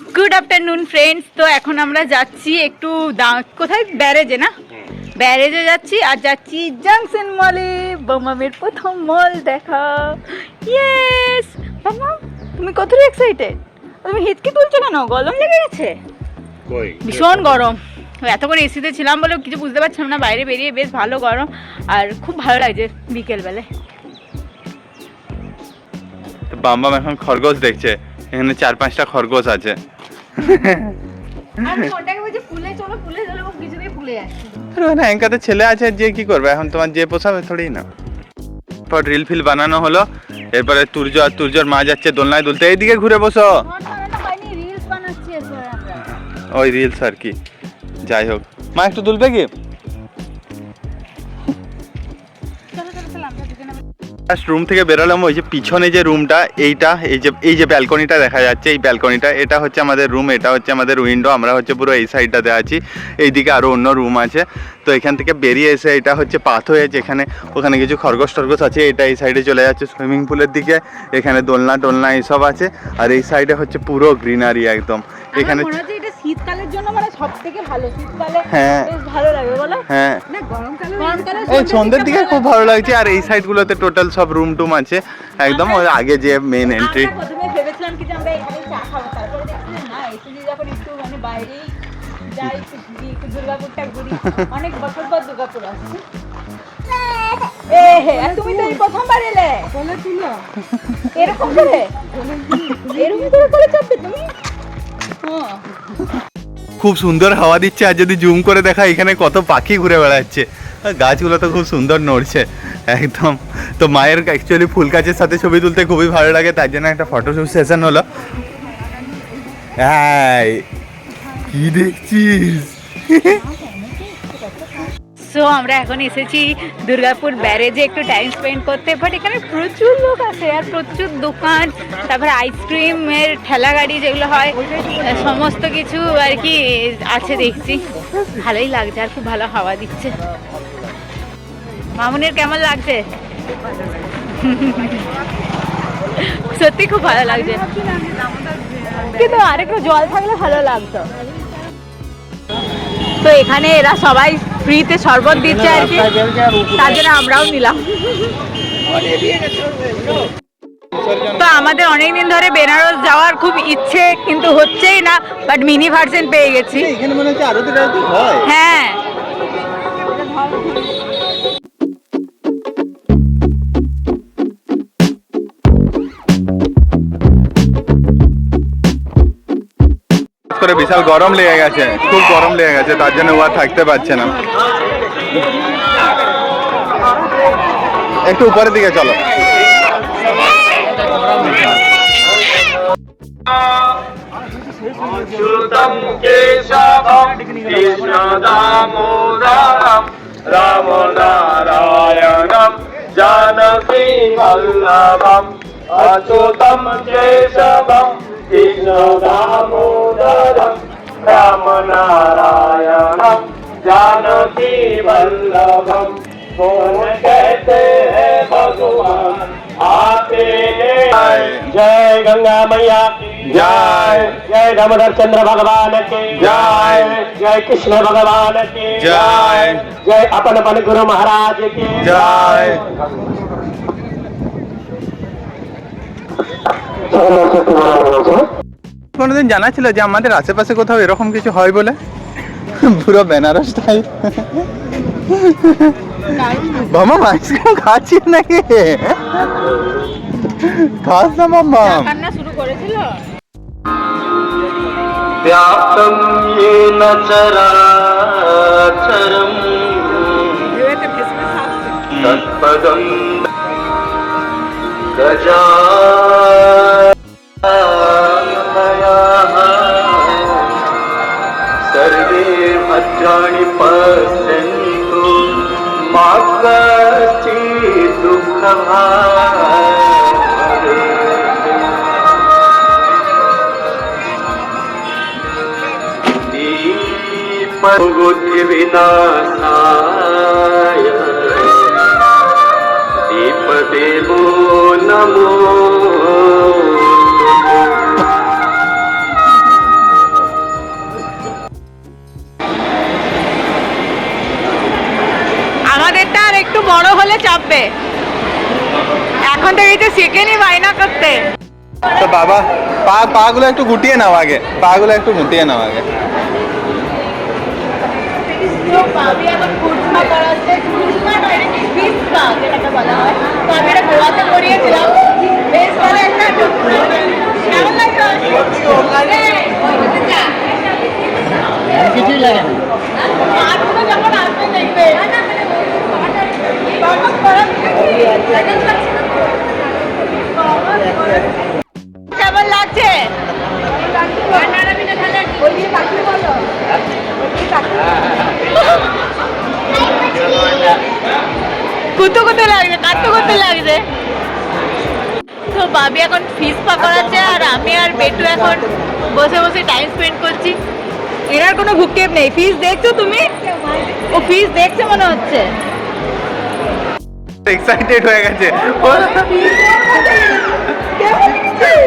Good afternoon friends তো এখন আমরা যাচ্ছি একটু দা- কোথায়? ব্যারেজে না? ব্যারেজে যাচ্ছি আর যাচ্ছি জাংশন মলে বোমামের প্রথম মল দেখা। ইয়েস বাবা তুমি কতটা এক্সাইটেড তুমি হিচকি তুলছো কেন? গরম লেগে গেছে? ভীষণ গরম। তো এতক্ষণ এসিতে ছিলাম বলে কিছু বুঝতে পারছিলাম না। বাইরে বেরিয়ে বেশ ভালো গরম। আর খুব ভালো লাগছে বিকেলবেলায়। তো বাম্বাম এখন খরগোশ দেখছে। এখানে চার পাঁচটা খরগোশ আছে। ওখানে অ্যাঙ্কাতে ছেলে আছে যে কি করবে? এখন তোমার যে পোষাবে থোড়ি না। পর রিল ফিল বানানো হলো এরপরে তুর্য আর তুর্যর মা যাচ্ছে দোলনায় দুলতে। এইদিকে ঘুরে বসো। ওই রিলস আর কি। যাই হোক। মা একটু দুলবে কি? ফার্স্ট রুম থেকে বেরোলাম ওই যে পিছনে যে রুমটা এইটা এই যে এই যে ব্যালকনিটা দেখা যাচ্ছে এই ব্যালকনিটা এটা হচ্ছে আমাদের রুম এটা হচ্ছে আমাদের উইন্ডো আমরা হচ্ছে পুরো এই সাইডটাতে আছি এইদিকে আরও অন্য রুম আছে তো এখান থেকে বেরিয়ে এসে এটা হচ্ছে পাথ হয়ে যেখানে ওখানে কিছু খরগোশ টরগোশ আছে এটা এই সাইডে চলে যাচ্ছে সুইমিং পুলের দিকে এখানে দোলনা টোলনা এইসব আছে আর এই সাইডে হচ্ছে পুরো গ্রিনারি একদম এখানে শীতকালের জন্য মানে সব থেকে ভালো। শীতকালে হ্যাঁ। বেশ ভালো লাগে বলো? হ্যাঁ। না গরমকালে গরমকালে এই সন্ধ্যের দিকে খুব ভালো লাগছে আর এই সাইডগুলোতে টোটাল সব রুম টুম আছে। একদম ওই আগে যে মেন এন্ট্রি প্রথমে ভেবেছিলাম কি যে আমরা এখানে চা খাব তারপরে দেখছি না এসেছি যখন একটু মানে বাইরেই যাই একটু ঘুরি একটু দুর্গাপুরটা ঘুরি অনেক বছর পর দুর্গাপুর আসছে। তুমি তো এই প্রথমবার এলে। এরকম করে? এরকম করে করে চাপবে তুমি খুব সুন্দর হাওয়া দিচ্ছে, আর যদি জুম করে দেখা এখানে কত পাখি ঘুরে বেড়াচ্ছে। গাছগুলো তো খুব সুন্দর নড়ছে, একদম। তো মায়ের অ্যাকচুয়ালি ফুল গাছের সাথে ছবি তুলতে খুবই ভালো লাগে, তার জন্য একটা ফটো সেশন হলো। হ্যাঁ কি দেখছিস? সো আমরা এখন এসেছি দুর্গাপুর ব্যারেজে একটু টাইম স্পেন্ড করতে বাট এখানে প্রচুর লোক আছে আর প্রচুর দোকান, তারপরে আইসক্রিমের ঠেলা গাড়ি যেগুলো হয়, সমস্ত কিছু আর কি আছে দেখছি। ভালোই লাগছে আর খুব ভালো হাওয়া দিচ্ছে। মামুনের কেমন লাগছে? সত্যি খুব ভালো লাগছে। কিন্তু আরেকটু জল থাকলে ভালো লাগতো। তো এখানে এরা সবাই ফ্রিতে শরবত দিচ্ছে আর কি। তার জন্য আমরাও নিলাম। তো আমাদের অনেক দিন ধরে বেনারস যাওয়ার খুব ইচ্ছে কিন্তু হচ্ছেই না বাট মিনি ভার্সন পেয়ে গেছি। হয়। করে বিশাল গরম লেগে গেছে, খুব গরম লেগে গেছে, তার জন্য উহা থাকতে পারছে না। একটু উপরের দিকে চলো। রাম নারায়ণম জানকী বল্লভম অচ্যুতম কেশবম अच्युतं केशवं कृष्णदामोदरं रामनारायणं जानकी वल्लभम् कौन कहते हैं भगवान आते हैं। जय। गंगा मैया जय। जय दामोदर चंद्र भगवान की जय। जय कृष्ण भगवान की जय। जय अपन अपन गुरु महाराज की জয় কোনোদিন জানা ছিল যে আমাদের আশেপাশে কোথাও এরকম কিছু হয় বলে পুরো বেনারস টাইপ মামা আইসক্রিম খাচ্ছিস নাকি খাস না মাম্মা কান্না শুরু করেছিল व्याप्तं येन चराचरम् तत्पदं गजाननयः अडाणी पसंतो मागची दुःख दीप विनाशाय दीप देवो नमो বলে চাপবে। এখন থেকে তো শিখেনি বায়না করতে। তো বাবা পা পাগুলো একটু গুটিয়ে নাও আগে পা গুলো একটু গুটিয়ে নাও আগে। একটা কিছুই লাগে না। যখন আসবে দেখবে। কেমন লাগছে? কুতু কুতু লাগছে, কাতু কুতু লাগছে। তো বাবি এখন ফিস পা করাচ্ছে আর আমি আর বেটু এখন বসে বসে টাইম স্পেন্ড করছি। এনার কোনো ভুকেপ নেই। ফিস দেখছ তুমি? ও ফিস দেখছে মনে হচ্ছে। এক্সাইটেড হয়ে গেছে।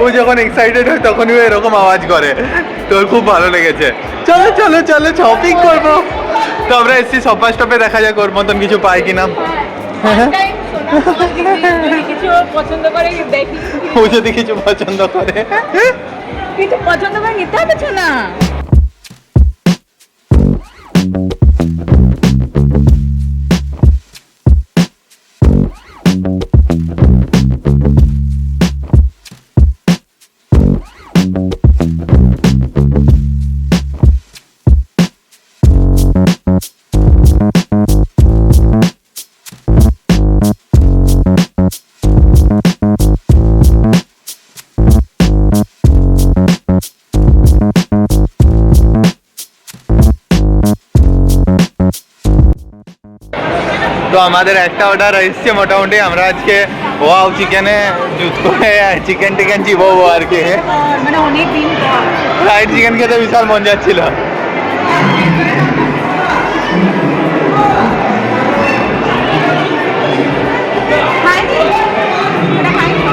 ও- যখন এক্সাইটেড হয় তখনই ও এরকম আওয়াজ করে। তোর খুব ভালো লেগেছে। চলো চলো চলো শপিং করব। তো আমরা এসছি সব্বা স্টপে দেখা যাক ওর মতন কিছু পাই কিনা। দেখি? ও যদি কিছু পছন্দ করে। কিছু পছন্দ করে নিতে হবে না? তো আমাদের একটা অর্ডার এসছে মোটামুটি আমরা আজকে ওয়াও চিকেনে জুত করে চিকেন টিকেন চিবো আর কি মানে অনেক দিন পর ফ্রাইড চিকেন খেতে বিশাল মন যাচ্ছিল খাইনি এটা খাইনি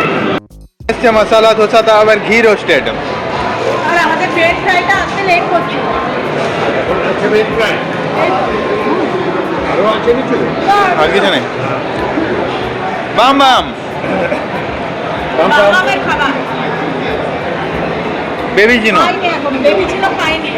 এসছে মশলা ধোসাটা আবার ঘি রোস্টেড আর আমাদের ফ্রেঞ্চ ফ্রাইটা আসতে লেট করছে আর কিছু নেই। বাম বাম। বেবি চিনো? বেবি ছিল খাইনি